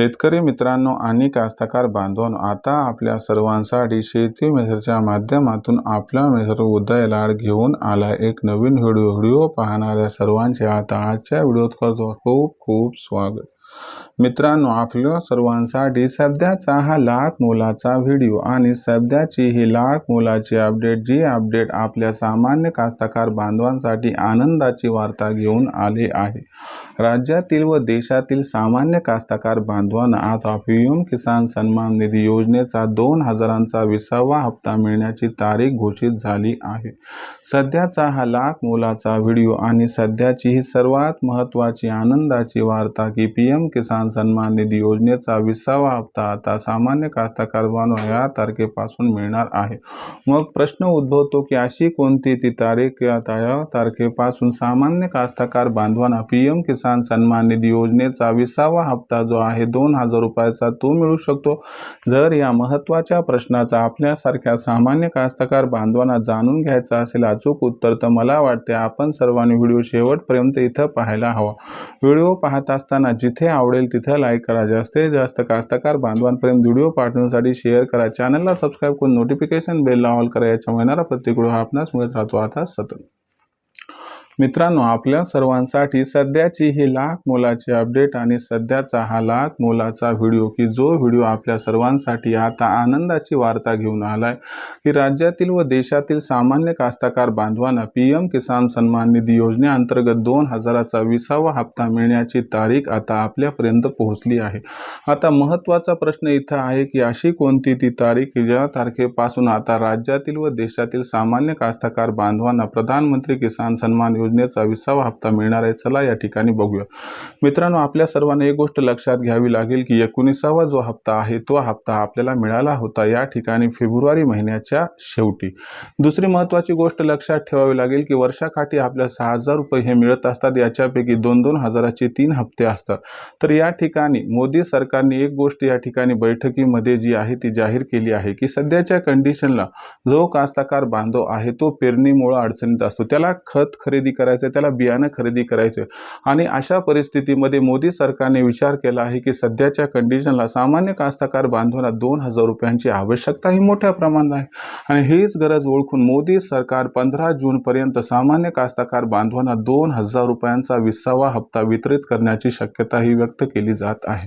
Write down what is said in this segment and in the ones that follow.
शेतकरी मित्रांनो आणि कास्तकार बांधवांनो आता आपल्या सर्वांसाठी शेती मेसरच्या माध्यमातून आपला मेसर उदय लाड घेऊन आला एक नवीन व्हिडिओ. व्हिडिओ पाहणाऱ्या सर्वांचे आता आजच्या व्हिडिओत करतो. खूप खूप स्वागत. मित्रांनो आपल्या सर्वांसाठी सध्याचा हा लाख मोलाचा व्हिडिओ आणि सध्याची ही लाख मोलाची अपडेट जी अपडेट आपल्या सामान्य कास्तकार बांधवांसाठी आनंदाची वार्ता घेऊन आली आहे. राज्यातील व देशातील सामान्य कास्तकार बांधवांना आता पीएम किसान सन्मान निधी योजनेचा दोन हजारांचा विसावा हप्ता मिळण्याची तारीख घोषित झाली आहे. सध्याचा हा लाख मोलाचा व्हिडिओ आणि सध्याची ही सर्वात महत्त्वाची आनंदाची वार्ता की पी एम किसान सन्मान निधी योजनेचा विसावा हप्ता आता सामान्य कास्तकार बांधव या तारखेपासून मिळणार आहे. मग प्रश्न उद्भवतो की अशी कोणती ती तारीख या तारखेपासून सामान्य कास्तकार बांधवांना पी एम किसान सन्मान निधी योजनेचा विसावा हप्ता जो आहे दोन हजार रुपयाचा तो मिळू शकतो? जर या महत्त्वाच्या प्रश्नाचा आपल्यासारख्या सामान्य कास्तकार बांधवांना जाणून घ्यायचा असेल अचूक उत्तर तर मला वाटते आपण सर्वांनी व्हिडिओ शेवटपर्यंत इथं पाहायला हवा. व्हिडिओ पाहत असताना जिथे आवडेल तिथे लाईक करा. जास्तीत जास्त कास्तकार बांधवांपर्यंत व्हिडिओ पाठवण्यासाठी शेअर करा. चॅनलला सबस्क्राईब करून नोटिफिकेशन बेलला ऑल करा. याच्या येणारा प्रत्येक व्हिडिओ हा आपणास मिळत राहतो. आता सतत. मित्रांनो आपल्या सर्वांसाठी सध्याची ही लाख मोलाची अपडेट आणि सध्याचा हा लाख मोलाचा व्हिडिओ की जो व्हिडिओ आपल्या सर्वांसाठी आता आनंदाची वार्ता घेऊन आलाय की राज्यातील व देशातील सामान्य कास्तकार बांधवांना पी एम किसान सन्मान निधी योजनेअंतर्गत दोन हजाराचा विसावा हप्ता मिळण्याची तारीख आता आपल्यापर्यंत पोहोचली आहे. आता महत्त्वाचा प्रश्न इथं आहे की अशी कोणती ती तारीख की ज्या तारखेपासून आता राज्यातील व देशातील सामान्य कास्तकार बांधवांना प्रधानमंत्री किसान सन्मान योजना योजनेचा विसावा हप्ता मिळणार आहे चला या ठिकाणी बघूया. मित्रांनो आपल्या सर्वांना एक गोष्ट लक्षात घ्यावी लागेल की एकोणीसावा जो हप्ता आहे तो हप्ता आपल्याला मिळाला होता या ठिकाणी फेब्रुवारी महिन्याच्या शेवटी. दुसरी महत्त्वाची गोष्ट लक्षात ठेवावी लागेल की वर्षाकाठी आपल्या सहा हजार रुपये हे मिळत असतात याच्यापैकी दोन दोन हजाराचे तीन हप्ते असतात. तर या ठिकाणी मोदी सरकारने एक गोष्ट या ठिकाणी बैठकीमध्ये जी आहे ती जाहीर केली आहे की सध्याच्या कंडिशनला जो कास्तकार बांधव आहे तो पेरणीमुळे अडचणीत असतो. त्याला खत खरेदी करायचं त्याला बियाणं खरेदी करायचं आणि अशा परिस्थितीमध्ये मोदी सरकारने विचार केला आहे की सध्याच्या कंडिशनला सामान्य कास्तकार बांधवांना दोन हजार रुपयांची आवश्यकता ही मोठ्या प्रमाणात आहे. आणि हीच गरज ओळखून मोदी सरकार पंधरा जूनपर्यंत सामान्य कास्तकार बांधवांना दोन हजार रुपयांचा विसावा हप्ता वितरित करण्याची शक्यता ही व्यक्त केली जात आहे.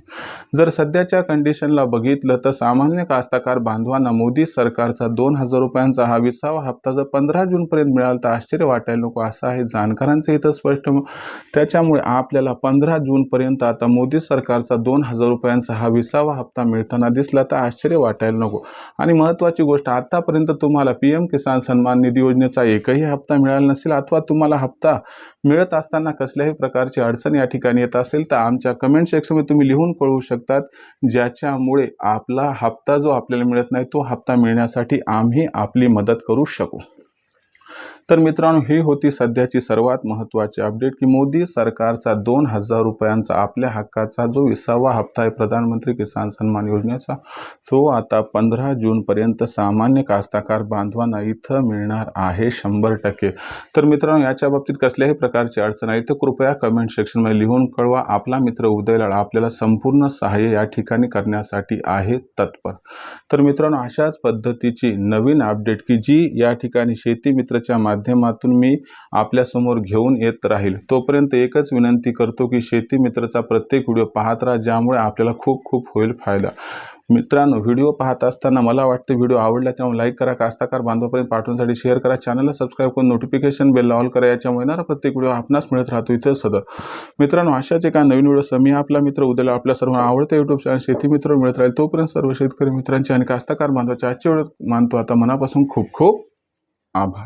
जर सध्याच्या कंडिशनला बघितलं तर सामान्य कास्तकार बांधवांना मोदी सरकारचा दोन हजार रुपयांचा हा विसावा हप्ता जर पंधरा जूनपर्यंत मिळाला तर आश्चर्य वाटायला नको असं आहे जाणकारांचं इथं स्पष्ट त्याच्यामुळे आपल्याला पंधरा जूनपर्यंत आता मोदी सरकारचा दोन हजार रुपयांचा हा विसावा हप्ता मिळताना दिसला तर आश्चर्य वाटायला नको. आणि महत्त्वाची गोष्ट आतापर्यंत तुम्हाला पी एम किसान सन्मान निधी योजनेचा एकही हप्ता मिळाला नसेल अथवा तुम्हाला हप्ता मिळत असताना कसल्याही प्रकारची अडचण या ठिकाणी येत असेल तर आमच्या कमेंट सेक्शनमध्ये तुम्ही लिहून कळवू शकतात ज्याच्यामुळे आपला हप्ता जो आपल्याला मिळत नाही तो हप्ता मिळण्यासाठी आम्ही आपली मदत करू शकू. तर मित्रांनो ही होती सध्याची सर्वात महत्त्वाची अपडेट की मोदी सरकारचा दोन हजार रुपयांचा आपल्या हक्काचा जो विसावा हप्ता आहे प्रधानमंत्री किसान सन्मान योजनेचा तो आता पंधरा जूनपर्यंत सामान्य कास्तकार बांधवांना इथं मिळणार आहे शंभर टक्के. तर मित्रांनो याच्या बाबतीत कसल्याही प्रकारची अडचण आहे तर कृपया कमेंट सेक्शनमध्ये लिहून कळवा. आपला मित्र उदयलाड आपल्याला संपूर्ण सहाय्य या ठिकाणी करण्यासाठी आहे तत्पर. तर मित्रांनो अशाच पद्धतीची नवीन अपडेट की जी या ठिकाणी शेती मित्रच्या माध्यमातून मी आपल्यासमोर घेऊन येत राहील. तोपर्यंत एकच विनंती करतो की शेती मित्रचा प्रत्येक व्हिडिओ पाहत राहा ज्यामुळे आपल्याला खूप खूप होईल फायदा. मित्रांनो व्हिडिओ पाहत असताना मला वाटतं व्हिडिओ आवडला त्यामुळे लाईक करा कास्ताकार बांधवापर्यंत पाठवण्यासाठी शेअर करा चॅनलला सबस्क्राईब करून नोटिफिकेशन बेल ऑल करा याच्यामुळे ना प्रत्येक व्हिडिओ आपणास मिळत राहतो इथं सदर. मित्रांनो अशाच एका नवीन व्हिडिओ मी आपला मित्र उद्याला आपल्या सर्वांना आवडते युट्यूब चॅनल शेती मित्र मिळत राहील तोपर्यंत सर्व शेतकरी मित्रांचे आणि कास्ताकार बांधवाच्या आजचे वेळेत मानतो. आता मनापासून खूप खूप आभार.